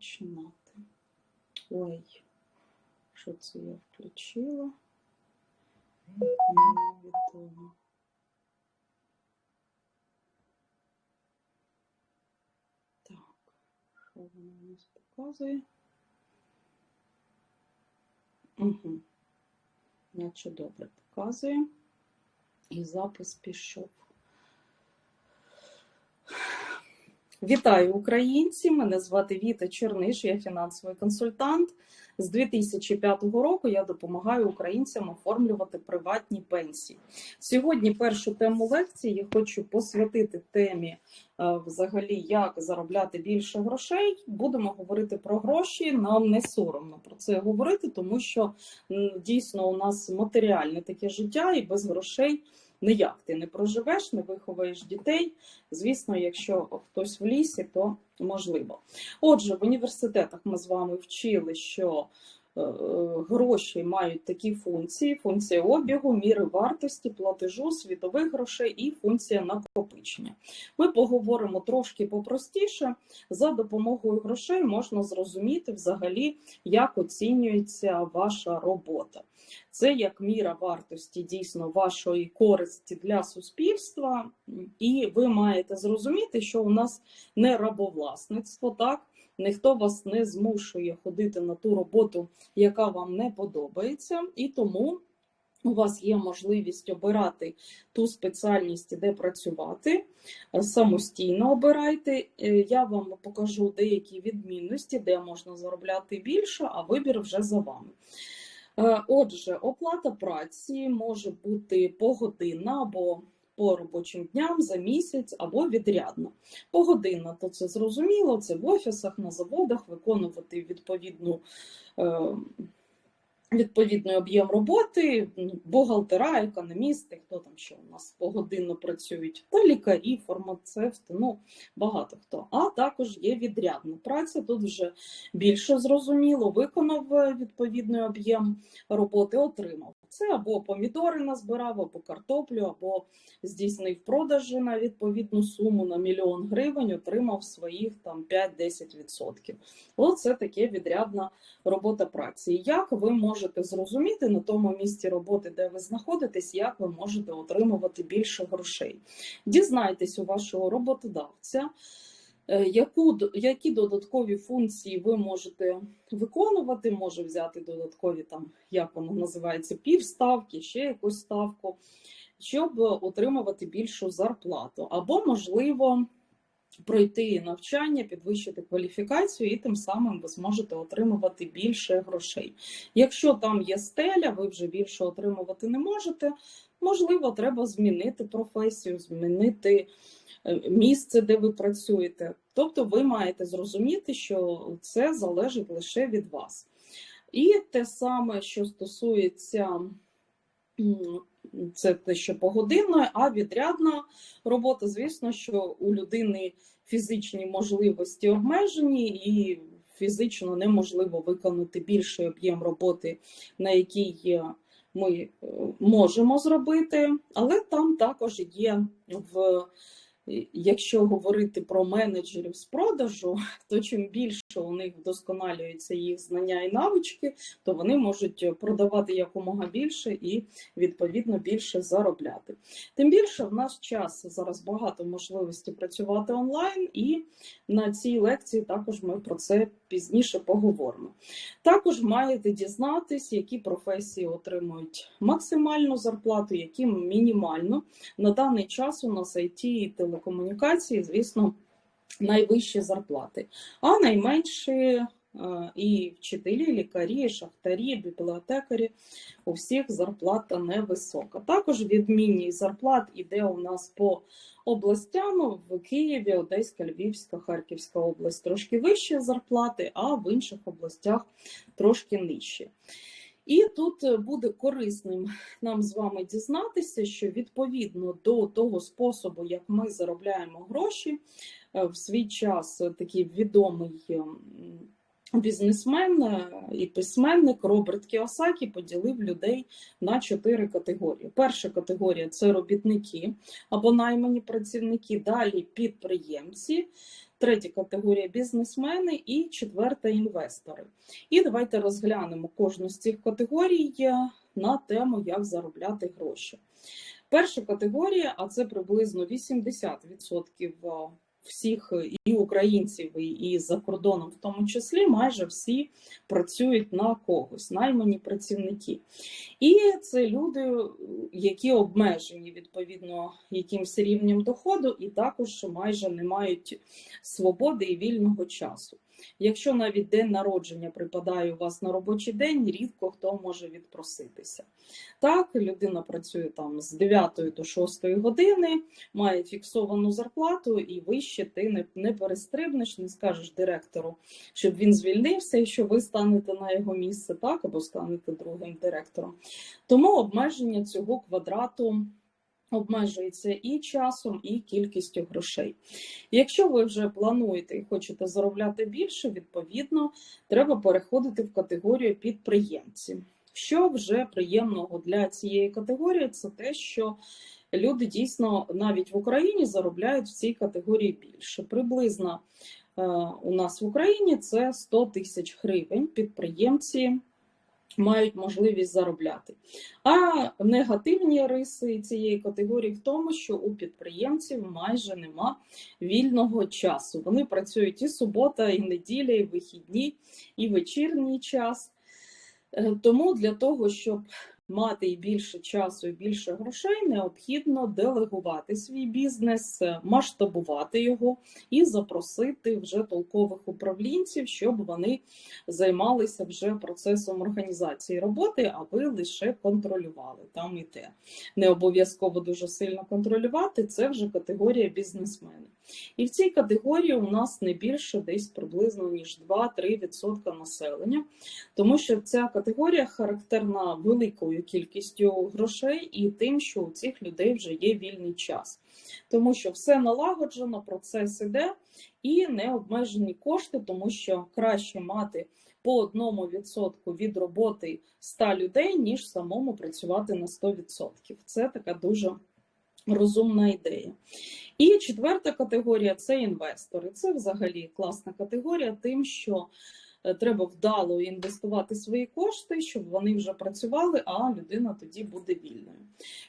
починати. Ой, що це я включила? Невідомо. Так, що воно у нас показує? Угу. Наче добре показує. І запис пішов. Вітаю українці! Мене звати Віта Черниш, я фінансовий консультант. З 2005 року я допомагаю українцям оформлювати приватні пенсії. Сьогодні першу тему лекції я хочу посвятити темі е, взагалі, як заробляти більше грошей. Будемо говорити про гроші. Нам не соромно про це говорити, тому що дійсно у нас матеріальне таке життя і без грошей ніяк ти не проживеш, не виховаєш дітей. Звісно, якщо хтось в лісі, то можливо. Отже, в університетах ми з вами вчили, що гроші мають такі функції: функція обігу, міри вартості, платежу, світових грошей і функція накопичення. Ми поговоримо трошки попростіше. За допомогою грошей можна зрозуміти взагалі, як оцінюється ваша робота. Це як міра вартості дійсно вашої користі для суспільства, і ви маєте зрозуміти, що у нас не рабовласництво, так ніхто вас не змушує ходити на ту роботу, яка вам не подобається, і тому. У вас є можливість обирати ту спеціальність, де працювати. Самостійно обирайте. Е, я вам покажу деякі відмінності, де можна заробляти більше, а вибір вже за вами. Е, отже, оплата праці може бути погодинна або по робочим дням за місяць або відрядна. Погодинна, то це зрозуміло, це в офісах, на заводах виконувати відповідну. Е, відповідний об'єм роботи, бухгалтера, економісти, хто там ще у нас погодинно працюють, та лікарі, фармацевти, ну багато хто. А також є відрядна праця. Тут вже більше зрозуміло, виконав е, відповідний об'єм роботи, отримав. Це або помідори назбирав, або картоплю, або здійснив продажі на відповідну суму на мільйон гривень, отримав своїх там 5-10%. Оце таке відрядна робота праці. Як ви можете зрозуміти на тому місці роботи, де ви знаходитесь, як ви можете отримувати більше грошей? Дізнайтесь у вашого роботодавця. Е, яку, які додаткові функції ви можете виконувати, може взяти додаткові, там, як воно називається, півставки, ще якусь ставку, щоб отримувати більшу зарплату. Або, можливо, пройти навчання, підвищити кваліфікацію, і тим самим ви зможете отримувати більше грошей. Якщо там є стеля, ви вже більше отримувати не можете, можливо, треба змінити професію, змінити. Е, місце, де ви працюєте. Тобто ви маєте зрозуміти, що це залежить лише від вас. І те саме, що стосується це те, що погодинна, а відрядна робота, звісно, що у людини фізичні можливості обмежені і фізично неможливо виконати більший об'єм роботи, на який ми е, можемо зробити, але там також є в Якщо говорити про менеджерів з продажу, то чим більше у них вдосконалюються їх знання і навички, то вони можуть продавати якомога більше і відповідно більше заробляти. Тим більше в наш час зараз багато можливостей працювати онлайн, і на цій лекції також ми про це пізніше поговоримо. Також маєте дізнатись, які професії отримують максимальну зарплату, які мінімальну. На даний час у нас IT і телекомунікації, звісно, найвищі зарплати, а найменші і вчителі, лікарі, шахтарі, бібліотекарі у всіх зарплата невисока. Також відмінність зарплат іде у нас по областям в Києві, Одеська, Львівська, Харківська область трошки вищі зарплати, а в інших областях трошки нижчі. І тут буде корисним нам з вами дізнатися, що відповідно до того способу, як ми заробляємо гроші, е, в свій час такий відомий Бізнесмен е, і письменник Роберт Кіосакі поділив людей на чотири категорії. Перша категорія це робітники або наймані працівники, далі підприємці, третя категорія бізнесмени і четверта інвестори. І давайте розглянемо кожну з цих категорій на тему, як заробляти гроші. Перша категорія, а це приблизно 80% всіх і українців, і за кордоном, в тому числі, майже всі працюють на когось, наймані працівники. І це люди, які обмежені відповідно якимсь рівнем доходу, і також майже не мають свободи і вільного часу. Якщо навіть день народження припадає у вас на робочий день, рідко хто може відпроситися. Так, людина працює там з 9 до 6 години, має фіксовану зарплату, і вище ти не, не перестрибнеш, не скажеш директору, щоб він звільнився, і що ви станете на його місце, так, або станете другим директором. Тому обмеження цього квадрату обмежується і часом, і кількістю грошей. Якщо ви вже плануєте і хочете заробляти більше, відповідно, треба переходити в категорію підприємці. Що вже приємного для цієї категорії, це те, що люди дійсно навіть в Україні заробляють в цій категорії більше. Приблизно е, у нас в Україні це 100 тисяч гривень підприємці мають можливість заробляти. А негативні риси цієї категорії в тому, що у підприємців майже нема вільного часу. Вони працюють і субота, і неділя, і вихідні, і вечірній час. Е, тому для того, щоб мати і більше часу, і більше грошей, необхідно делегувати свій бізнес, е, масштабувати його і запросити вже толкових управлінців, щоб вони займалися вже процесом організації роботи, а ви лише контролювали там і те. Не обов'язково дуже сильно контролювати. Це вже категорія бізнесменів. І в цій категорії у нас не більше десь приблизно ніж 2-3% населення, тому що ця категорія характерна великою кількістю грошей і тим, що у цих людей вже є вільний час. Тому що все налагоджено, процес іде і не обмежені кошти, тому що краще мати по одному відсотку від роботи 100 людей, ніж самому працювати на 100%. Це така дуже розумна ідея. І четверта категорія це інвестори. Це взагалі класна категорія, тим, що треба вдало інвестувати свої кошти, щоб вони вже працювали, а людина тоді буде вільною.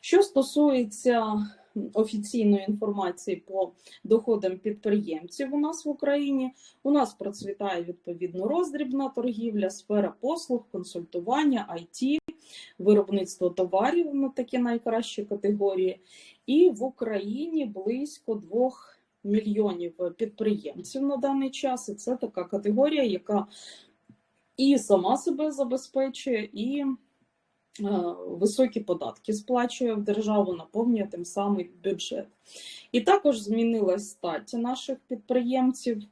Що стосується офіційної інформації по доходам підприємців у нас в Україні, у нас процвітає відповідно роздрібна торгівля, сфера послуг, консультування, IT, виробництво товарів на такі найкращі категорії. І в Україні близько двох мільйонів підприємців на даний час. І це така категорія, яка і сама себе забезпечує, і е, високі податки сплачує в державу, наповнює тим самий бюджет. І також змінилась стать наших підприємців.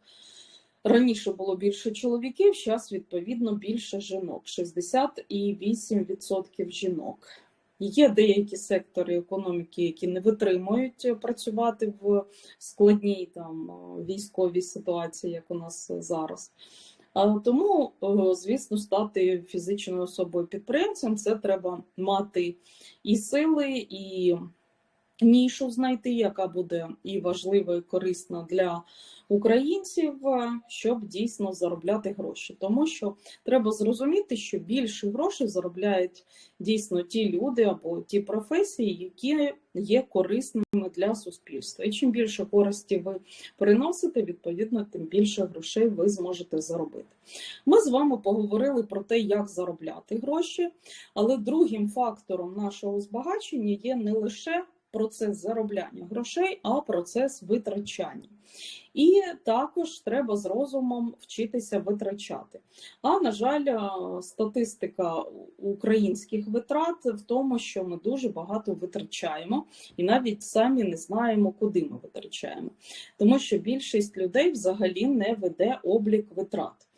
Раніше було більше чоловіків, зараз, відповідно, більше жінок 68% жінок. Є деякі сектори економіки, які не витримують працювати в складній там військовій ситуації, як у нас зараз. Тому, звісно, стати фізичною особою підприємцем це треба мати і сили, і нішу знайти, яка буде і важлива, і корисна для українців, е, щоб дійсно заробляти гроші. Тому що треба зрозуміти, що більше грошей заробляють дійсно ті люди або ті професії, які є корисними для суспільства. І чим більше користі ви приносите, відповідно, тим більше грошей ви зможете заробити. Ми з вами поговорили про те, як заробляти гроші, але другим фактором нашого збагачення є не лише процес заробляння грошей, а процес витрачання. І також треба з розумом вчитися витрачати. А на жаль, статистика українських витрат в тому, що ми дуже багато витрачаємо, і навіть самі не знаємо, куди ми витрачаємо, тому що більшість людей взагалі не веде облік витрат.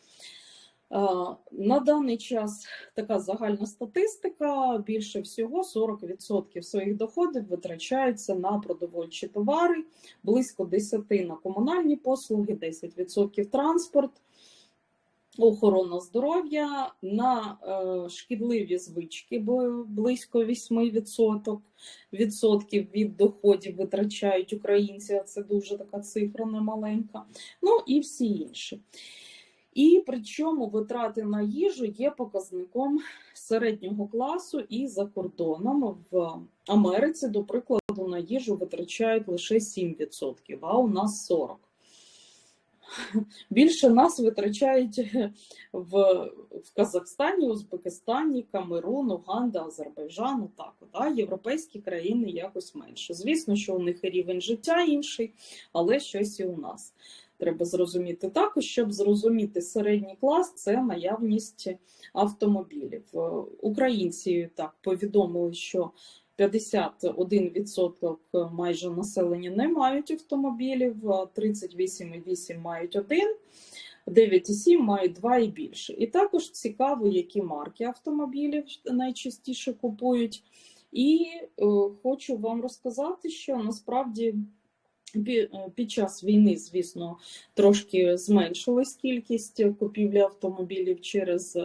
На даний час така загальна статистика: більше всього 40% своїх доходів витрачаються на продовольчі товари, близько 10% на комунальні послуги, 10% транспорт. охорона здоров'я, на е, шкідливі звички, близько 8% відсотків від доходів витрачають українці, це дуже така цифра немаленька. Ну і всі інші. І причому витрати на їжу є показником середнього класу і за кордоном в Америці, до прикладу, на їжу витрачають лише 7%, а у нас 40%. Більше нас витрачають в в Казахстані, Узбекистані, Камерун, Уганда, Азербайджан, так, а європейські країни якось менше. Звісно, що у них рівень життя інший, але щось і у нас. Треба зрозуміти також, щоб зрозуміти середній клас, це наявність автомобілів. Українці так повідомили, що 51% майже населення не мають автомобілів, 38,8% мають один. 9,7 мають два і більше. І також цікаво, які марки автомобілів найчастіше купують. І е, хочу вам розказати, що насправді під час війни, звісно, трошки зменшилась кількість купівлі автомобілів через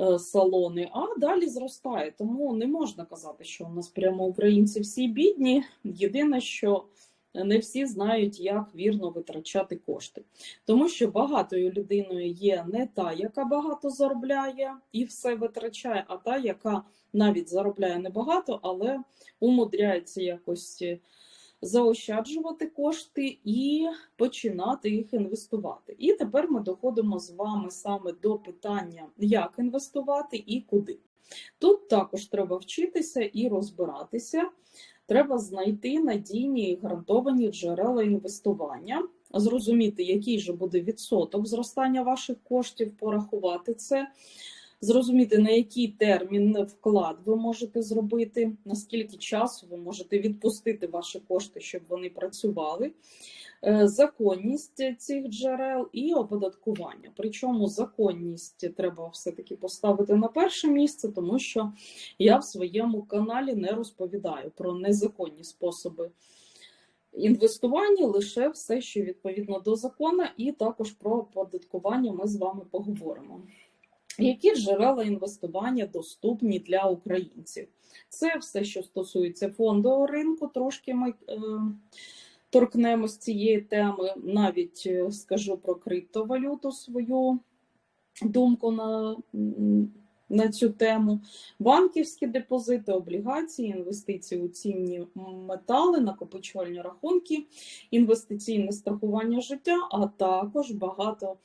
Е, салони, а далі зростає. Тому не можна казати, що у нас прямо українці всі бідні. Єдине, що не всі знають, як вірно витрачати кошти. Тому що багатою людиною є не та, яка багато заробляє і все витрачає, а та, яка навіть заробляє небагато, але умудряється якось заощаджувати кошти і починати їх інвестувати. І тепер ми доходимо з вами саме до питання, як інвестувати і куди. Тут також треба вчитися і розбиратися. Треба знайти надійні і гарантовані джерела інвестування, зрозуміти, який же буде відсоток зростання ваших коштів, порахувати це зрозуміти, на який термін вклад ви можете зробити, наскільки часу ви можете відпустити ваші кошти, щоб вони працювали, е, законність цих джерел і оподаткування. Причому законність треба все-таки поставити на перше місце, тому що я в своєму каналі не розповідаю про незаконні способи. Інвестування лише все, що відповідно до закону, і також про оподаткування ми з вами поговоримо. Які джерела інвестування доступні для українців? Це все, що стосується фондового ринку, трошки ми е, торкнемось цієї теми. Навіть е, скажу про криптовалюту свою думку на на цю тему. Банківські депозити, облігації, інвестиції у цінні метали, накопичувальні рахунки, інвестиційне страхування життя, а також багато.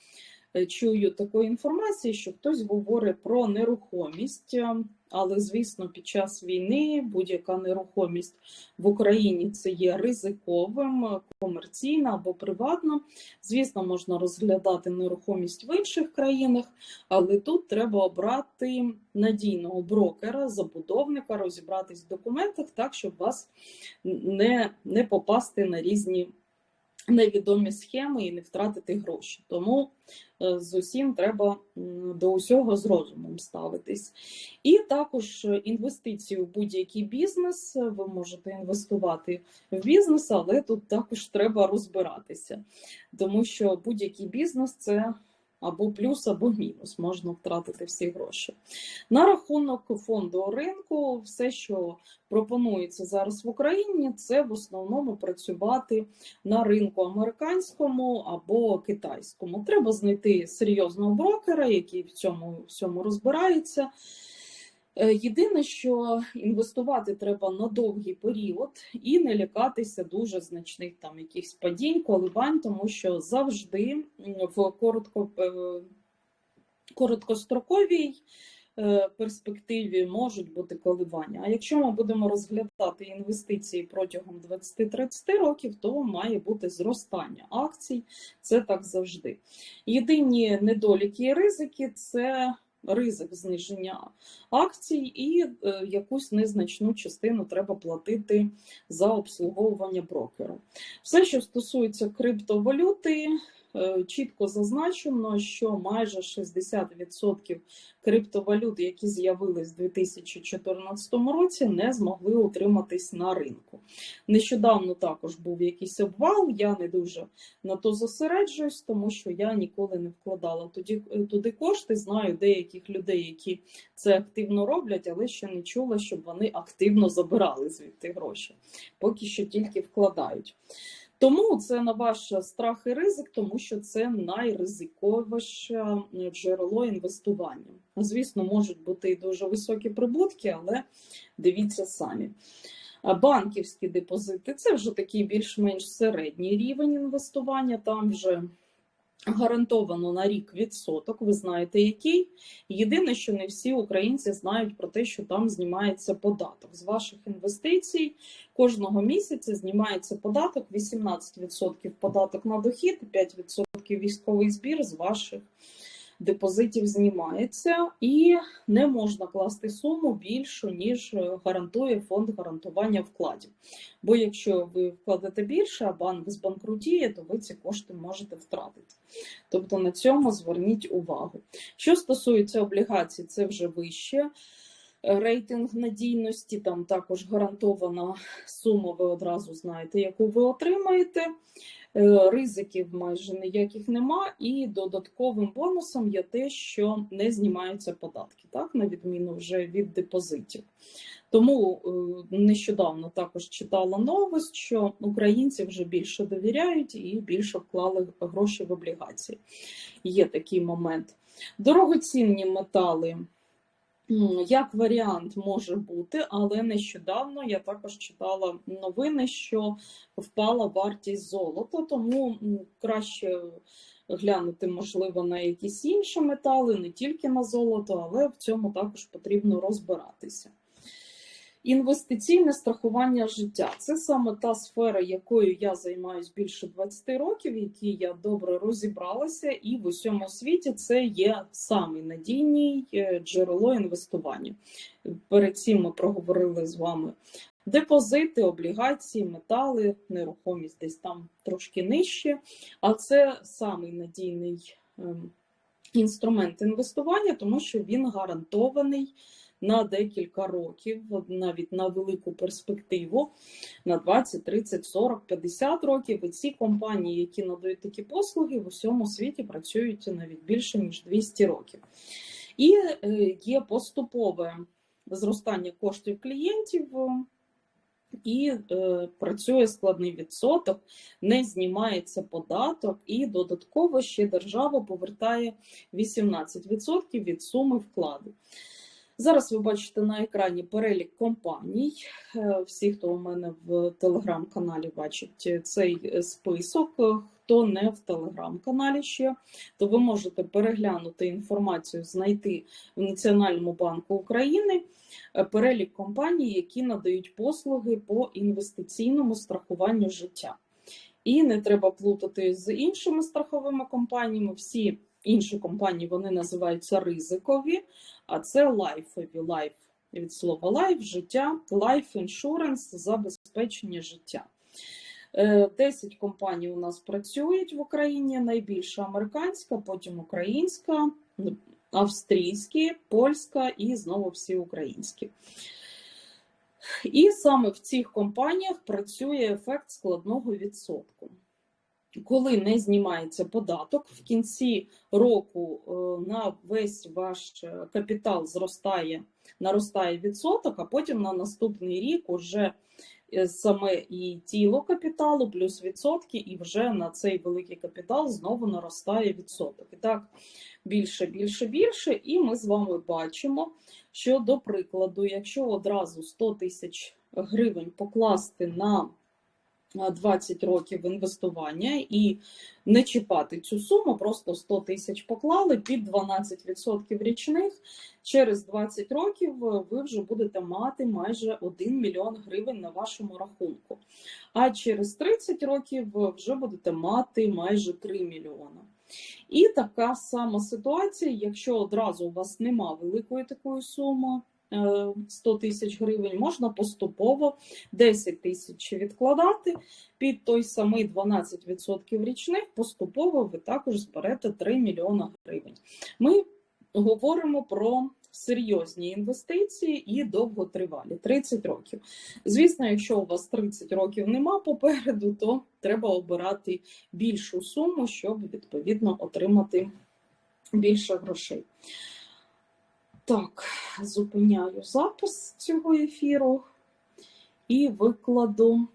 Е, чую такої інформації, що хтось говорить про нерухомість, е, але, звісно, під час війни будь-яка нерухомість в Україні це є ризиковим, е, комерційна або приватна. Звісно, можна розглядати нерухомість в інших країнах, але тут треба обрати надійного брокера, забудовника, розібратись в документах так, щоб вас не, не попасти на різні невідомі схеми і не втратити гроші. Тому е, з усім треба до усього з розумом ставитись. І також інвестиції у будь-який бізнес. Ви можете інвестувати в бізнес, але тут також треба розбиратися, тому що будь-який бізнес це або плюс, або мінус, можна втратити всі гроші. На рахунок фонду ринку, все, що пропонується зараз в Україні, це в основному працювати на ринку американському або китайському. Треба знайти серйозного брокера, який в цьому всьому розбирається. Е, єдине, що інвестувати треба на довгий період і не лякатися дуже значних там якихось падінь, коливань, тому що завжди в коротко, е, короткостроковій е, перспективі можуть бути коливання. А якщо ми будемо розглядати інвестиції протягом 20-30 років, то має бути зростання акцій. Це так завжди. Єдині недоліки і ризики це ризик зниження акцій, і е, якусь незначну частину треба платити за обслуговування брокера. Все, що стосується криптовалюти, чітко зазначено, що майже 60% криптовалют, які з'явились у 2014 році, не змогли утриматись на ринку. Нещодавно також був якийсь обвал. Я не дуже на то зосереджуюсь, тому що я ніколи не вкладала туди, туди кошти. Знаю деяких людей, які це активно роблять, але ще не чула, щоб вони активно забирали звідти гроші. Поки що тільки вкладають. Тому це на ваш страх і ризик, тому що це найризиковіше джерело інвестування. Звісно, можуть бути і дуже високі прибутки, але дивіться самі. Банківські депозити це вже такий більш-менш середній рівень інвестування. Там вже гарантовано на рік відсоток. Ви знаєте, який. Єдине, що не всі українці знають про те, що там знімається податок з ваших інвестицій. Кожного місяця знімається податок, 18% податок на дохід, 5% військовий збір з ваших депозитів знімається, і не можна класти суму більшу, ніж гарантує фонд гарантування вкладів. Бо якщо ви вкладете більше, а банк збанкрутіє, то ви ці кошти можете втратити. Тобто на цьому зверніть увагу. Що стосується облігацій, це вже вище. Рейтинг надійності, там також гарантована сума, ви одразу знаєте, яку ви отримаєте. Е, ризиків майже ніяких нема, і додатковим бонусом є те, що не знімаються податки, так, на відміну вже від депозитів. Тому е, нещодавно також читала новость, що українці вже більше довіряють і більше вклали гроші в облігації. Є такий момент. Дорогоцінні метали. Як варіант може бути, але нещодавно я також читала новини, що впала вартість золота, тому краще глянути, можливо, на якісь інші метали, не тільки на золото, але в цьому також потрібно розбиратися. Інвестиційне страхування життя це саме та сфера, якою я займаюся більше 20 років, якій я добре розібралася, і в усьому світі це є самий надійний е, джерело інвестування. Перед цим ми проговорили з вами депозити, облігації, метали, нерухомість десь там трошки нижче, а це самий надійний ем, інструмент інвестування, тому що він гарантований на декілька років, навіть на велику перспективу, на 20, 30, 40, 50 років. І ці компанії, які надають такі послуги, в усьому світі працюють навіть більше ніж 200 років. І е, є поступове зростання коштів клієнтів. І е, працює складний відсоток, не знімається податок, і додатково ще держава повертає 18% від суми вкладу. Зараз ви бачите на екрані перелік компаній. Е, всі, хто у мене в телеграм-каналі бачить цей список. Хто не в телеграм-каналі ще, то ви можете переглянути інформацію, знайти в Національному банку України е, перелік компаній, які надають послуги по інвестиційному страхуванню життя. І не треба плутати з іншими страховими компаніями. Всі інші компанії вони називаються ризикові, а це лайфові. Лайф від слова лайф, життя, лайф іншуренс, забезпечення життя. 10 е, компаній у нас працюють в Україні. Найбільша американська, потім українська, австрійські, польська і знову всі українські. І саме в цих компаніях працює ефект складного відсотку коли не знімається податок, в кінці року е, на весь ваш е, капітал зростає, наростає відсоток, а потім на наступний рік уже е, саме і тіло капіталу, плюс відсотки, і вже на цей великий капітал знову наростає відсоток. І так більше, більше, більше. І ми з вами бачимо, що, до прикладу, якщо одразу 100 тисяч гривень покласти на 20 років інвестування і не чіпати цю суму, просто 100 тисяч поклали під 12% річних. Через 20 років ви вже будете мати майже 1 мільйон гривень на вашому рахунку. А через 30 років вже будете мати майже 3 мільйони. І така сама ситуація, якщо одразу у вас нема великої такої суми е, 100 тисяч гривень, можна поступово 10 тисяч відкладати під той самий 12% річних. Поступово ви також зберете 3 мільйона гривень. Ми говоримо про серйозні інвестиції і довготривалі 30 років. Звісно, якщо у вас 30 років нема попереду, то треба обирати більшу суму, щоб відповідно отримати більше грошей. Так, зупиняю запис цього ефіру і викладу